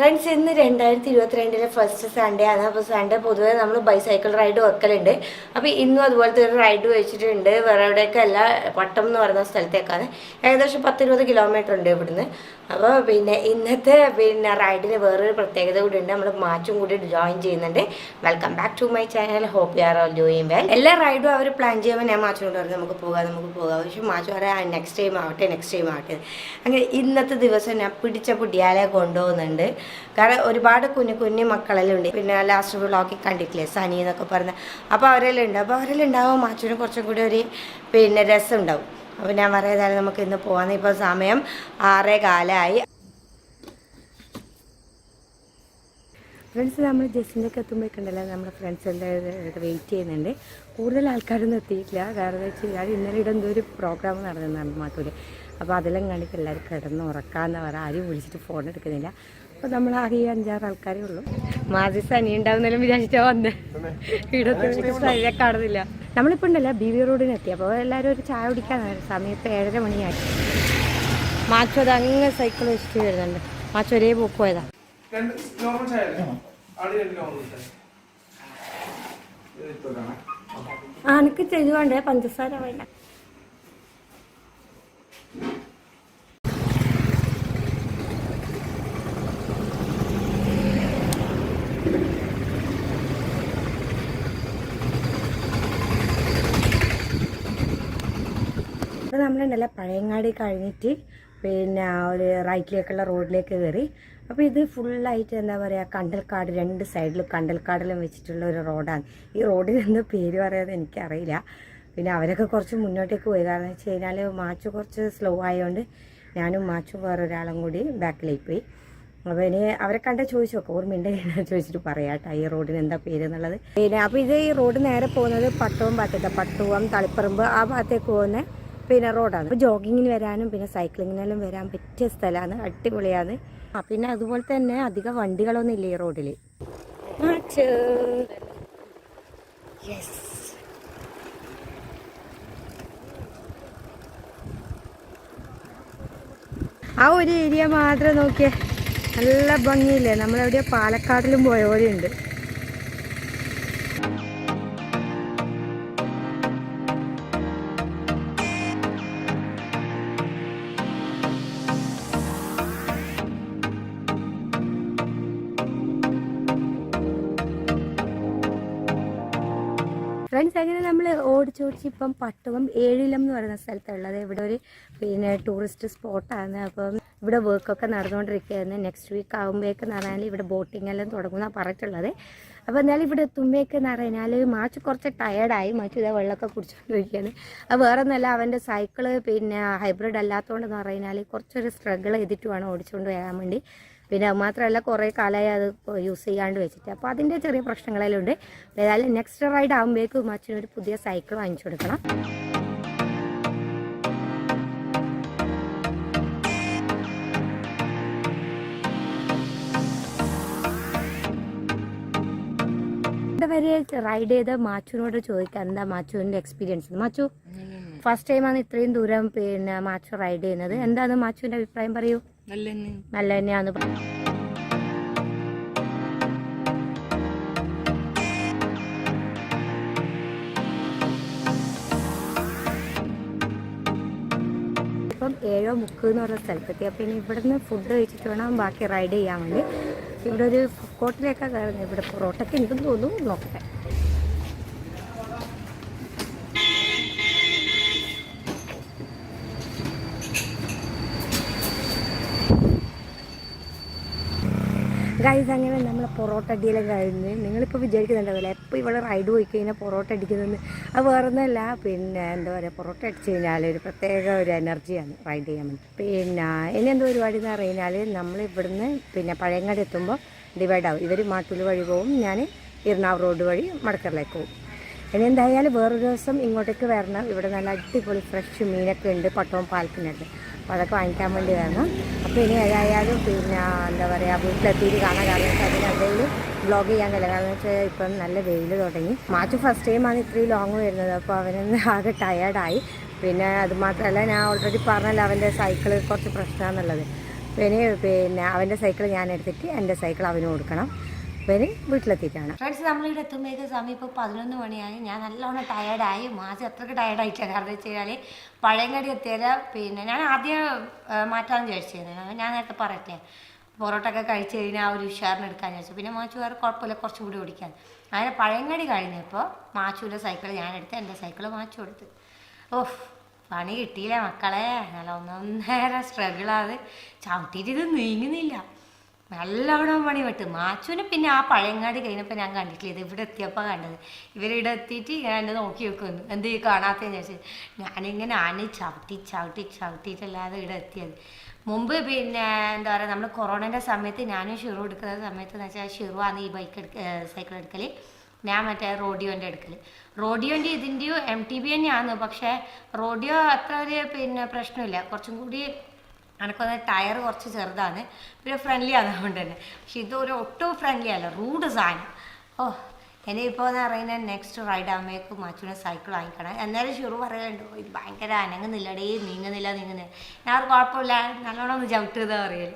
Friends ഇന്ന് രണ്ടായിരത്തി ഇരുപത്തിരണ്ടിലെ ഫസ്റ്റ് സൺഡേ ആണ്. അപ്പോൾ സൺഡേ പൊതുവേ നമ്മൾ ബൈസൈക്കിൾ റൈഡ് വെക്കലുണ്ട്. അപ്പോൾ ഇന്നും അതുപോലത്തെ ഒരു റൈഡ് വെച്ചിട്ടുണ്ട്. വേറെ എവിടെയൊക്കെ അല്ല പട്ടം എന്ന് പറയുന്ന സ്ഥലത്തേക്കാണ്. ഏകദേശം പത്തിരുപത് കിലോമീറ്റർ ഉണ്ട് ഇവിടുന്ന്. അപ്പോൾ പിന്നെ ഇന്നത്തെ പിന്നെ റൈഡിന് വേറൊരു പ്രത്യേകത കൂടി ഉണ്ട്. നമ്മൾ മാച്ചും കൂടി ജോയിൻ ചെയ്യുന്നുണ്ട്. Welcome back to my channel hope you are all well എല്ലാ റൈഡും അവർ പ്ലാൻ ചെയ്യുമ്പോൾ ഞാൻ മാച്ചിനോട് പറഞ്ഞു നമുക്ക് പോകാം നമുക്ക് പോകാം. പക്ഷേ മാച്ചു പറയാം നെക്സ്റ്റ് ടൈം ആവട്ടെ നെക്സ്റ്റ് ടൈം ആവട്ടെ. അങ്ങനെ ഇന്നത്തെ ദിവസം ഞാൻ പിടിച്ച പുടിയാലെ കൊണ്ടുപോകുന്നുണ്ട്. കാരണം ഒരുപാട് കുഞ്ഞു കുഞ്ഞു മക്കളെല്ലാം ഉണ്ട്. പിന്നെ ലാസ്റ്റ് വ്ളോഗിൽ കണ്ടിട്ടില്ലേ? സനി എന്നൊക്കെ പറഞ്ഞ. അപ്പോൾ അവരെല്ലാം ഉണ്ട്. അപ്പോൾ അവരെല്ലാം ഉണ്ടാവും. അച്ഛനും കുറച്ചും കൂടി ഒരു പിന്നെ രസം ഉണ്ടാവും അപ്പോൾ ഞാൻ പറയുന്നതായാലും നമുക്ക് ഇന്ന് പോകാമെന്ന് ഇപ്പോൾ സമയം ആറേ കാലമായി ഫ്രണ്ട്സ് നമ്മൾ ജസ്റ്റിന്റെയൊക്കെ എത്തുമ്പോഴേക്കുണ്ടല്ലോ. നമ്മുടെ ഫ്രണ്ട്സ് എല്ലാം വെയിറ്റ് ചെയ്യുന്നുണ്ട്. കൂടുതൽ ആൾക്കാരൊന്നും എത്തിയിട്ടില്ല. കാരണം എന്ന് വെച്ച് കഴിഞ്ഞാൽ ഇന്നലെ ഇവിടെ എന്തോ ഒരു പ്രോഗ്രാം നടന്നിരുന്നു മാട്ടൂര് അപ്പോൾ അതെല്ലാം കണ്ടിട്ട് എല്ലാവരും കിടന്ന് ഉറക്കാമെന്ന് പറയാം ആരും വിളിച്ചിട്ട് ഫോൺ എടുക്കുന്നില്ല. അപ്പോൾ നമ്മൾ ആകെ ഈ അഞ്ചാറ് ആൾക്കാരേ ഉള്ളൂ. മാസി സനി ഉണ്ടാവുന്നതിലും വിചാരിച്ചാ വന്നേ. ഇവിടെ സനിയെ കാണുന്നില്ല. നമ്മളിപ്പോൾ ഉണ്ടല്ലോ ബി വി റോഡിന് എത്തി അപ്പോൾ എല്ലാവരും ഒരു ചായ കുടിക്കാൻ സമയത്ത് ഏഴര മണിയായി. മാച്ചോ അത് അങ്ങനെ സൈക്കിൾ വെച്ചിട്ട് വരുന്നുണ്ട്. മാച്ചോ ഒരേ പോക്ക് പോയതാ. ആ എനിക്ക് ചെയ്തുകൊണ്ട് പഞ്ചസാര വേണ്ട. അപ്പോൾ നല്ല പഴയങ്ങാടി കഴിഞ്ഞിട്ട് പിന്നെ ഒരു റൈറ്റിലേക്കുള്ള റോഡിലേക്ക് കയറി. അപ്പോൾ ഇത് ഫുള്ളായിട്ട് എന്താ പറയുക കണ്ടൽക്കാട് രണ്ട് സൈഡിൽ കണ്ടൽക്കാടിലും വെച്ചിട്ടുള്ള ഒരു റോഡാണ്. ഈ റോഡിൽ എന്തോ പേര് പറയാതെ എനിക്കറിയില്ല. പിന്നെ അവരൊക്കെ കുറച്ച് മുന്നോട്ടേക്ക് പോയി. കാരണം വെച്ച് കഴിഞ്ഞാൽ മാച്ചു കുറച്ച് സ്ലോ ആയതുകൊണ്ട് ഞാനും മാച്ചു വേറൊരാളും കൂടി ബാക്കിലേക്ക് പോയി. അപ്പോൾ ഇനി അവരെ കണ്ട ചോദിച്ചു നോക്കാം. ഓർമ്മയുണ്ടെങ്കിൽ ചോദിച്ചിട്ട് പറയാം കേട്ടോ ഈ റോഡിന് എന്താ പേര് എന്നുള്ളത്. പിന്നെ അപ്പോൾ ഇത് ഈ റോഡ് നേരെ പോകുന്നത് പട്ടവും ഭാഗത്തേക്ക്. പട്ടുവം തളിപ്പറമ്പ് ആ ഭാഗത്തേക്ക് പോകുന്ന പിന്നെ റോഡാണ്. അപ്പോൾ ജോഗിങ്ങിന് വരാനും പിന്നെ സൈക്ലിങ്ങിനെല്ലാം വരാൻ പറ്റിയ സ്ഥലമാണ്. അടിപൊളിയാണ്. ആ പിന്നെ അതുപോലെ തന്നെ അധികം വണ്ടികളൊന്നും ഇല്ല ഈ റോഡിൽ ആ ഒരു ഏരിയ മാത്രം നോക്കിയേ. നല്ല ഭംഗിയില്ലേ? നമ്മളെവിടെയോ പാലക്കാടിലും പോയ പോലെ ഫ്രണ്ട്സ് അങ്ങനെ നമ്മൾ ഓടിച്ചോടിച്ച് ഇപ്പം പട്ടുവം ഏഴിലം എന്ന് പറയുന്ന സ്ഥലത്തുള്ളത്. ഇവിടെ ഒരു പിന്നെ ടൂറിസ്റ്റ് സ്പോട്ടാണ് അപ്പം ഇവിടെ വർക്കൊക്കെ നടന്നുകൊണ്ടിരിക്കുകയായിരുന്നു നെക്സ്റ്റ് വീക്ക് ആകുമ്പോഴേക്ക് പറഞ്ഞാൽ ഇവിടെ ബോട്ടിംഗ് എല്ലാം തുടങ്ങുന്ന പറഞ്ഞിട്ടുള്ളത്. അപ്പോൾ എന്നാലും ഇവിടെ എത്തുമ്പോഴേക്ക് എന്ന് പറഞ്ഞാൽ മാച്ച് കുറച്ച് ടയേർഡായി മാച്ച് ഇതേ വെള്ളമൊക്കെ കുടിച്ചുകൊണ്ടിരിക്കുകയാണ് അത് വേറെ ഒന്നല്ല അവന്റെ സൈക്കിൾ പിന്നെ ഹൈബ്രിഡ് അല്ലാത്തതുകൊണ്ടെന്ന് പറഞ്ഞാൽ കുറച്ചൊരു സ്ട്രഗിൾ ചെയ്തിട്ട് വേണം ഓടിച്ചുകൊണ്ട് വരാൻ വേണ്ടി. പിന്നെ അത് മാത്രമല്ല കുറേ കാലമായി അത് യൂസ് ചെയ്യാണ്ട് വെച്ചിട്ട്. അപ്പോൾ അതിന്റെ ചെറിയ പ്രശ്നങ്ങളെല്ലാം ഉണ്ട് ഏതായാലും നെക്സ്റ്റ് റൈഡ് ആകുമ്പോഴേക്കും അച്ഛനൊരു പുതിയ സൈക്കിൾ വാങ്ങിച്ചു കൊടുക്കണം. വരെ റൈഡ് ചെയ്ത മാച്ചുവിനോട് ചോദിക്കാം എന്താ മാച്ചുവിന്റെ എക്സ്പീരിയൻസ് മാച്ചു ഫസ്റ്റ് ടൈം ആണ് ഇത്രയും ദൂരം പിന്നെ മാച്ചു റൈഡ് ചെയ്യുന്നത്. എന്താണ് മാച്ചുവിന്റെ അഭിപ്രായം? പറയൂ. നല്ല തന്നെയാന്ന് പറഞ്ഞു ഇപ്പം ഏഴോ മുക്ക് എന്ന് പറഞ്ഞ സ്ഥലത്തെത്തി. അപ്പം ഇനി ഇവിടുന്ന് ഫുഡ് കഴിച്ചിട്ട് വേണം ബാക്കി റൈഡ് ചെയ്യാൻ വേണ്ടി. ഇവിടെ ഒരു ഫുഡ് കോർട്ടിലേക്കാണ് കയറുന്നത്. ഇവിടെ പൊറോട്ടയ്ക്ക് ഉണ്ടെന്ന് തോന്നുന്നു നോക്കട്ടെ. ഗൈസ് അങ്ങനെ നമ്മൾ പൊറോട്ട അടിയെല്ലാം കഴിഞ്ഞ് നിങ്ങളിപ്പോൾ വിചാരിക്കുന്നുണ്ടാവില്ല? എപ്പോൾ ഇവിടെ റൈഡ് പോയി കഴിഞ്ഞാൽ പൊറോട്ട അടിക്കുന്നതെന്ന്? അത് വേറൊന്നുമല്ല പിന്നെ എന്താ പറയുക പൊറോട്ട അടിച്ച് കഴിഞ്ഞാൽ ഒരു പ്രത്യേക ഒരു എനർജിയാണ് റൈഡ് ചെയ്യാൻ വേണ്ടി. പിന്നെ ഇനി എന്താ പരിപാടി എന്ന് പറഞ്ഞാൽ നമ്മൾ ഇവിടുന്ന് പിന്നെ പഴയങ്ങാടി എത്തുമ്പോൾ ഡിവൈഡ് ആവും. ഇവർ മാട്ടൂൽ വഴി പോവും ഞാൻ ഇരുന്നാവ് റോഡ് വഴി മടക്കറിലേക്ക് പോകും ഇനി എന്തായാലും വേറൊരു ദിവസം ഇങ്ങോട്ടേക്ക് വരണം. ഇവിടെ നല്ല അടിപൊളി ഫ്രഷ് മീനൊക്കെ ഉണ്ട് പട്ടവും പാലത്തിനുണ്ട് അപ്പോൾ അതൊക്കെ വാങ്ങിക്കാൻ വേണ്ടി വരണം. അപ്പോൾ ഇനി ഏതായാലും പിന്നെ എന്താ പറയുക വീട്ടിലെത്തിയിട്ട് കാണാൻ കാരണം വെച്ചാൽ അതിന് എന്തെങ്കിലും വ്ളോഗ് ചെയ്യാൻ കഴിയില്ല കാരണം വെച്ചാൽ ഇപ്പം നല്ല വെയിൽ തുടങ്ങി. മാച്ച് ഫസ്റ്റ് ടൈമാണ് ഇത്രയും ലോങ് വരുന്നത്. അപ്പോൾ അവനൊന്ന് ആകെ ടയേർഡായി പിന്നെ അതുമാത്രമല്ല ഞാൻ ഓൾറെഡി പറഞ്ഞല്ലോ അവന്റെ സൈക്കിൾ കുറച്ച് പ്രശ്നമാണെന്നുള്ളത് പിന്നെ പിന്നെ അവന്റെ സൈക്കിൾ ഞാൻ എടുത്തിട്ട് എന്റെ സൈക്കിൾ അവന് കൊടുക്കണം. ഇവന് വീട്ടിലെത്തിയിട്ടാണ്. ഫ്രണ്ട്സ് നമ്മളിവിടെ എത്തുമ്പോഴേക്ക് സമയം ഇപ്പോൾ പതിനൊന്ന് മണിയായി. ഞാൻ നല്ലോണം ടയേർഡായി മാസം അത്രയ്ക്ക് ടയേർഡായിട്ടില്ല കാരണം വെച്ച് കഴിഞ്ഞാൽ പഴയങ്ങാടി എത്തിയാൽ പിന്നെ ഞാൻ ആദ്യം മാറ്റാമെന്ന് വിചാരിച്ചിരുന്നു. ഞാൻ നേരത്തെ പറയട്ടെ പൊറോട്ട ഒക്കെ കഴിച്ച് കഴിഞ്ഞാൽ ആ ഒരു ഉഷാറിന് എടുക്കാൻ വിചാരിച്ചു. പിന്നെ മാച്ചു വേറെ കുഴപ്പമില്ല കുറച്ചും കൂടി ഓടിക്കാൻ അങ്ങനെ പഴയങ്ങാടി കഴിഞ്ഞപ്പോൾ മാച്ചുവിന്റെ സൈക്കിൾ ഞാൻ എടുത്ത് എന്റെ സൈക്കിൾ മാച്ചു കൊടുത്ത് ഓഹ് പണി കിട്ടിയില്ല മക്കളെ. നല്ല ഒന്നേരം സ്ട്രഗിളാത് ചവിട്ടിയിട്ട് ഇത് നീങ്ങുന്നില്ല. നല്ലവണ്ണം പണി പെട്ട് മാച്ചുവിനെ പിന്നെ ആ പഴയങ്ങാടി കഴിഞ്ഞപ്പോൾ ഞാൻ കണ്ടിട്ടില്ല. ഇത് ഇവിടെ എത്തിയപ്പോൾ കണ്ടത്. ഇവരിവിടെ എത്തിയിട്ട് ഞാൻ എന്നെ നോക്കി വെക്കുന്നു. എന്ത് കാണാത്തതെന്ന് ചോദിച്ചു ഞാനിങ്ങനെ ആന ചവിട്ടി ചവിട്ടി ചവിട്ടിയിട്ടല്ലാതെ ഇവിടെ എത്തിയത്. മുമ്പ് പിന്നെ എന്താ പറയുക നമ്മൾ കൊറോണന്റെ സമയത്ത് ഞാനും ഷിറു എടുക്കുന്ന സമയത്ത് എന്ന് വെച്ചാൽ ഷിറു ആണ് ഈ ബൈക്ക് എടുക്ക സൈക്കിൾ എടുക്കൽ ഞാൻ മറ്റേ റോഡിയോന്റെ എടുക്കൽ റോഡിയോന്റെ ഇതിന്റെയോ എം ടി ബി തന്നെയാണ്. പക്ഷേ റോഡിയോ അത്ര ഒരു പിന്നെ പ്രശ്നമില്ല. കുറച്ചും കൂടി എനിക്കൊന്ന് ടയർ കുറച്ച് ചെറുതാണ്. പിന്നെ ഫ്രണ്ട്ലി ആണ് അതുകൊണ്ട് തന്നെ. പക്ഷെ ഇതൊരു ഒട്ടും ഫ്രണ്ട്ലി അല്ല. റൂഡ് സാധനം. ഓ ഇനിയിപ്പോൾ എന്ന് പറയുന്നത് നെക്സ്റ്റ് റൈഡ് ആകുമ്പോഴേക്കും മാച്ചുവിനെ സൈക്കിൾ വാങ്ങിക്കണം. എന്നാലും ഷുറു പറയുന്നുണ്ട് ഇത് ഭയങ്കര അനങ്ങുന്നില്ലടേ നീങ്ങുന്നില്ല നീങ്ങുന്നില്ല. ഞാൻ കുഴപ്പമില്ല നല്ലോണം ചവിട്ടുക പറയൽ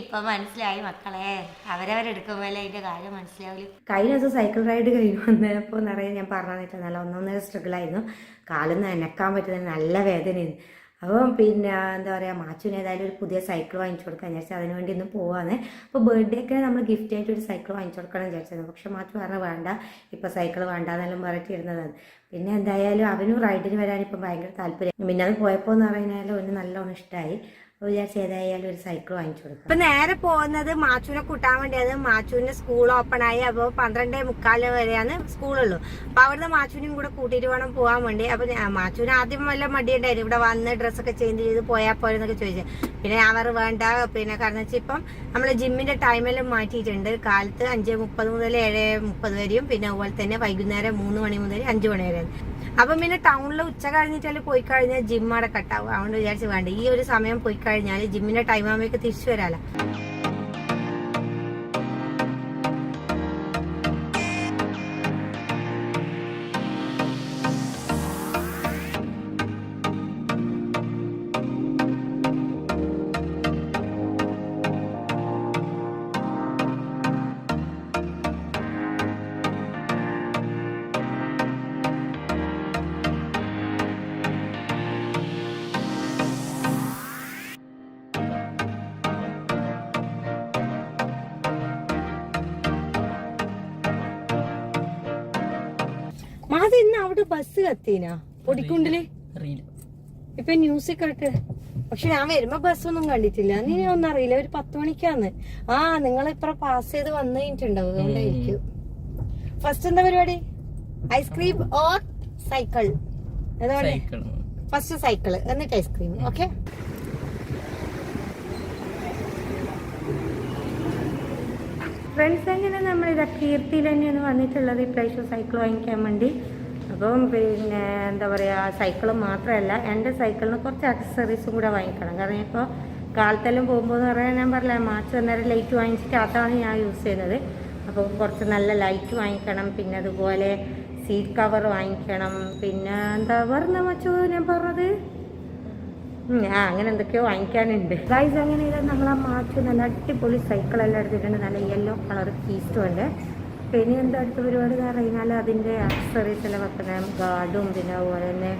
ഇപ്പം മനസ്സിലായി മക്കളെ അവരവരെടുക്കുമ്പോഴല്ലേ അതിന്റെ കാര്യം മനസ്സിലാവില്ല കഴിഞ്ഞ ദിവസം സൈക്കിൾ റൈഡ് കഴിഞ്ഞ് വന്നപ്പോൾ നിറയെ ഞാൻ പറഞ്ഞിട്ട് നല്ല ഒന്നൊന്നര സ്ട്രഗിളായിരുന്നു കാലൊന്നും അനക്കാൻ പറ്റുന്ന നല്ല വേദനയായിരുന്നു. അപ്പം പിന്നെ എന്താ പറയുക മാച്ചുവിന് ഏതായാലും ഒരു പുതിയ സൈക്കിൾ വാങ്ങിച്ചു കൊടുക്കാൻ വിചാരിച്ചത് അതിന് വേണ്ടി ഇന്ന് പോവാന്ന് അപ്പോൾ ബർത്ത്ഡേക്ക് നമ്മൾ ഗിഫ്റ്റ് ആയിട്ട് ഒരു സൈക്കിൾ വാങ്ങിച്ചു കൊടുക്കണം വിചാരിച്ചത്. പക്ഷെ മാച്ചു പറഞ്ഞു വേണ്ട. ഇപ്പോൾ സൈക്കിൾ വേണ്ട എന്നെല്ലാം പറഞ്ഞിട്ടിരുന്നതാണ് പിന്നെ എന്തായാലും അവനും റൈഡിന് വരാൻ ഇപ്പം ഭയങ്കര താല്പര്യം. പിന്നെ അത് പോയപ്പോൾ എന്ന് പറഞ്ഞാൽ അവന് നല്ലോണം ഇഷ്ടമായി അപ്പോൾ ഒരു സൈക്കിൾ വാങ്ങിച്ചു കൊടുക്കും ഇപ്പൊ നേരെ പോകുന്നത് മാച്ചൂനെ കൂട്ടാൻ വേണ്ടിയത് മാച്ചുവിന്റെ സ്കൂൾ ഓപ്പൺ ആയി. അപ്പോൾ പന്ത്രണ്ടേ മുക്കാൽ വരെയാണ് സ്കൂളുള്ളൂ അപ്പൊ അവിടുന്ന് മാച്ചുവിനും കൂടെ കൂട്ടിയിട്ട് വേണം പോകാൻ വേണ്ടി. അപ്പൊ മാച്ചുവിന് ആദ്യം വല്ല മടിയുണ്ടായിരുന്നു ഇവിടെ വന്ന് ഡ്രസ്സൊക്കെ ചേഞ്ച് ചെയ്ത് പോയാൽ പോരെന്നൊക്കെ ചോദിച്ചു. പിന്നെ ഞാൻ അവർ വേണ്ട. പിന്നെ കാരണം വെച്ചാൽ ഇപ്പം നമ്മൾ ജിമ്മിന്റെ ടൈമെല്ലാം മാറ്റിയിട്ടുണ്ട്. കാലത്ത് അഞ്ച് മുപ്പത് മുതൽ ഏഴ് മുപ്പത് വരെയും. പിന്നെ അതുപോലെ തന്നെ വൈകുന്നേരം മൂന്ന് മണി മുതൽ അഞ്ച് മണി വരെയാണ്. അപ്പം പിന്നെ ടൗണിൽ ഉച്ച കഴിഞ്ഞിട്ടാൽ പോയി കഴിഞ്ഞാൽ ജിം കട്ടാവും അതുകൊണ്ട് വിചാരിച്ച് വേണ്ട. ഈ ഒരു സമയം പോയി കഴിഞ്ഞാൽ ജിമ്മിന്റെ ടൈം ആകുമ്പോഴേക്ക് തിരിച്ചു വരാലോ. മാത് ഇന്ന് അവിടെ ബസ് കത്തീനാ? പൊടിക്കുണ്ടിൽ ഇപ്പൊ ന്യൂസ് കേട്ട്. പക്ഷെ ഞാൻ വരുമ്പോ ബസ്സൊന്നും കണ്ടിട്ടില്ല. നീ ഒന്നും അറിയില്ല. ഒരു പത്ത് മണിക്കാന്ന്. ആ നിങ്ങൾ ഇപ്പൊ പാസ് ചെയ്ത് വന്നു കഴിഞ്ഞിട്ടുണ്ടാവും. അതുകൊണ്ടായിരിക്കും. ഫസ്റ്റ് എന്താ പരിപാടി? ഐസ്ക്രീം ഓർ സൈക്കിൾ എന്താ സൈക്കിൾ ഫസ്റ്റ് സൈക്കിൾ എന്നിട്ട് ഐസ്ക്രീം ഓക്കെ ഫ്രണ്ട്സ് എങ്ങനെ നമ്മൾ ഇതാ കീർത്തിയിൽ തന്നെയാണ് വന്നിട്ടുള്ളത്? ഈ പ്രൈസ് സൈക്കിൾ വാങ്ങിക്കാൻ വേണ്ടി. അപ്പം പിന്നെ എന്താ പറയുക സൈക്കിൾ മാത്രമല്ല എന്റെ സൈക്കിളിന് കുറച്ച് അക്സസറീസും കൂടെ വാങ്ങിക്കണം. കാരണം ഇപ്പോൾ കാലത്തെല്ലാം പോകുമ്പോൾ എന്ന് പറയാൻ ഞാൻ പറഞ്ഞില്ല മാർച്ച് അന്നേരം ലൈറ്റ് വാങ്ങിച്ചിട്ട് അതാണ് ഞാൻ യൂസ് ചെയ്യുന്നത്. അപ്പോൾ കുറച്ച് നല്ല ലൈറ്റ് വാങ്ങിക്കണം പിന്നെ അതുപോലെ സീറ്റ് കവർ വാങ്ങിക്കണം. പിന്നെ എന്താ പറഞ്ഞ മച്ചോ ഞാൻ പറഞ്ഞത്? ഞാൻ അങ്ങനെ എന്തൊക്കെയോ വാങ്ങിക്കാനുണ്ട്. ഗൈസ് അങ്ങനെ നമ്മൾ ആ നല്ല അടിപൊളി സൈക്കിളെല്ലാം എടുത്തിട്ടുണ്ട്. നല്ല യെല്ലോ കളർ കീസ്റ്റും ഉണ്ട്. പിന്നെ എന്താ അടുത്ത പരിപാടി എന്ന് പറഞ്ഞാൽ അതിന്റെ ആക്സസറീസ് എല്ലാം വെക്കുന്ന ഗാർഡും പിന്നെ അതുപോലെ തന്നെ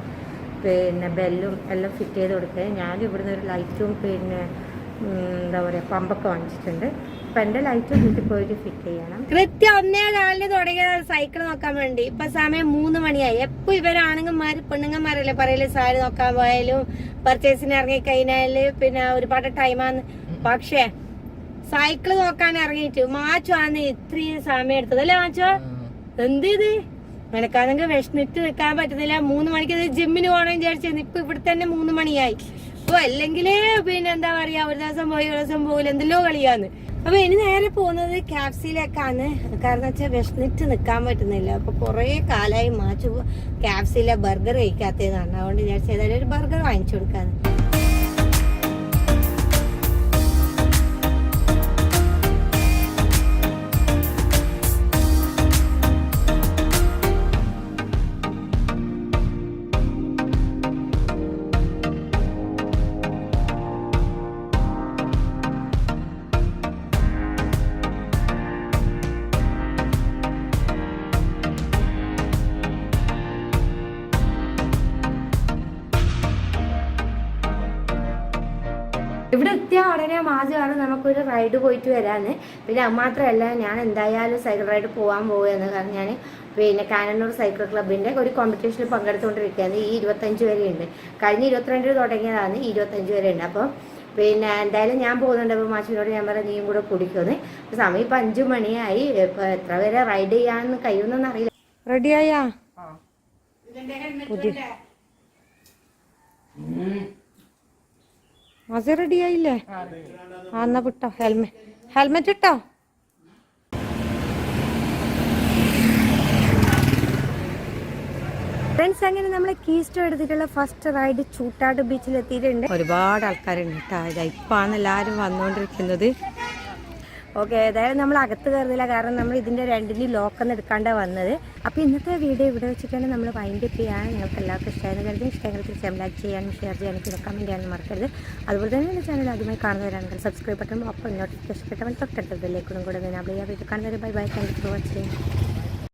പിന്നെ ബെല്ലും എല്ലാം ഫിറ്റ് ചെയ്ത് കൊടുക്കുക ഞാൻ ഇവിടുന്ന് ഒരു ലൈറ്റും പിന്നെ എന്താ പറയുക പമ്പൊക്കെ വാങ്ങിച്ചിട്ടുണ്ട്. അപ്പം എന്റെ ലൈറ്റും വീട്ടിൽ പോയിട്ട് ഫിറ്റ് ചെയ്യണം. കൃത്യം ഒന്നേ കാലിന് തുടങ്ങിയ സൈക്കിൾ നോക്കാൻ വേണ്ടി. ഇപ്പൊ സമയം മൂന്ന് മണിയായി. എപ്പോൾ ഇവരാണുങ്ങന്മാര് പെണ്ണുങ്ങന്മാരല്ലേ പറയൽ? സാരി നോക്കാൻ പോയാലും പർച്ചേസിന് ഇറങ്ങി കഴിഞ്ഞാൽ പിന്നെ ഒരുപാട് ടൈമാണ് പക്ഷേ സൈക്കിൾ നോക്കാൻ ഇറങ്ങിയിട്ട് മാച്ചു ആണ് ഇത്രയും സമയം എടുത്തത്. അല്ലേ മാച്ചോ എന്ത് ഇത് നിനക്കാണെങ്കിൽ വിഷമിട്ട് നിൽക്കാൻ പറ്റുന്നില്ല. മൂന്ന് മണിക്ക് ജിമ്മിന് പോകണമെന്ന് വിചാരിച്ചിരുന്നു ഇപ്പൊ ഇവിടെ തന്നെ മൂന്ന് മണിയായി. അപ്പൊ അല്ലെങ്കിൽ പിന്നെ എന്താ പറയാ ഒരു ദിവസം പോയി ഒരു ദിവസം പോകില്ല എന്തെല്ലോ കളിയാന്ന്. അപ്പൊ ഇനി നേരെ പോകുന്നത് ക്യാപ്സിലേക്കാണ് കാരണം വെച്ചാൽ വിഷമിട്ട് നിൽക്കാൻ പറ്റുന്നില്ല. അപ്പൊ കുറെ കാലമായി മാച്ചു. ക്യാപ്സിലെ ബർഗർ കഴിക്കാത്തതാണ് അതുകൊണ്ട് വിചാരിച്ചു ഏതായാലും ഒരു ബർഗർ വാങ്ങിച്ചു കൊടുക്കാന്ന്. എത്തിയ ഉടനെ മാജിയാണ് നമുക്കൊരു റൈഡ് പോയിട്ട് വരാന്ന്. പിന്നെ അത് മാത്രമല്ല ഞാൻ എന്തായാലും സൈക്കിൾ റൈഡ് പോകാൻ പോവുകയെന്ന് കാരണം ഞാൻ പിന്നെ കാനന്നൂർ സൈക്കിൾ ക്ലബിന്റെ ഒരു കോമ്പറ്റീഷനിൽ പങ്കെടുത്തുകൊണ്ടിരിക്കുകയാണ്. ഈ ഇരുപത്തഞ്ച് വരെ ഉണ്ട് കഴിഞ്ഞ ഇരുപത്തിരണ്ടിന് തുടങ്ങിയതാണ്. ഈ ഇരുപത്തഞ്ച് വരെ ഉണ്ട് അപ്പം പിന്നെ എന്തായാലും ഞാൻ പോകുന്നുണ്ട്. അപ്പോൾ മാഷിനോട് ഞാൻ പറയാം നീയും കൂടെ കുടിക്കുമെന്ന് അപ്പോൾ സമയം ഇപ്പം അഞ്ചു മണിയായി. ഇപ്പോൾ എത്ര വരെ റൈഡ് ചെയ്യാമെന്ന് കഴിയുമെന്നൊന്നും അറിയില്ല. റെഡിയായാ പുതിയ മാസി റെഡിയായില്ലേ ആ എന്നാ വിട്ടോ ഹെൽമെറ്റ് ഹെൽമെറ്റ് ഇട്ടോ? ഫ്രണ്ട്സ് അങ്ങനെ നമ്മൾ കീസ്റ്റോ എടുത്തിട്ടുള്ള ഫസ്റ്റ് റൈഡ് ചൂട്ടാട് ബീച്ചിൽ എത്തിയിട്ടുണ്ട് ഒരുപാട് ആൾക്കാരുണ്ട് കേട്ടോ ഇപ്പാണ് എല്ലാവരും വന്നുകൊണ്ടിരിക്കുന്നത് ഓക്കെ ഏതായാലും നമ്മൾ അകത്ത് കയറുന്നില്ല. കാരണം നമ്മൾ ഇതിന്റെ രണ്ടിന്റെയും ലോക്കൊന്നും എടുക്കാണ്ടാണ് വന്നത്. അപ്പോൾ ഇന്നത്തെ വീഡിയോ ഇവിടെ വെച്ചിട്ടാണ് നമ്മൾ വൈൻഡ് അപ്പ് ചെയ്യാൻ നിങ്ങൾക്ക് എല്ലാവർക്കും ഇഷ്ടമായെന്ന് കരുതി ഇഷ്ടമെങ്കിൽ തീർച്ചയായും ലൈക്ക് ചെയ്യാനും ഷെയർ ചെയ്യാനും പിന്നെ കമന്റ് ചെയ്യാനും മറക്കരുത്. അതുപോലെ തന്നെ എന്റെ ചാനൽ ആദ്യമായി കാണുന്നവരാണെങ്കിൽ സബ്സ്ക്രൈബ് ബട്ടൺ ഒപ്പം നോട്ടിഫിക്കേഷൻ കിട്ടുമ്പോൾ തൊട്ടടുത്ത ബെല്ലേക്കൂടും കൂടെ ഞാൻ വീഡിയോ കാണുന്നവരെ bye bye thank for watching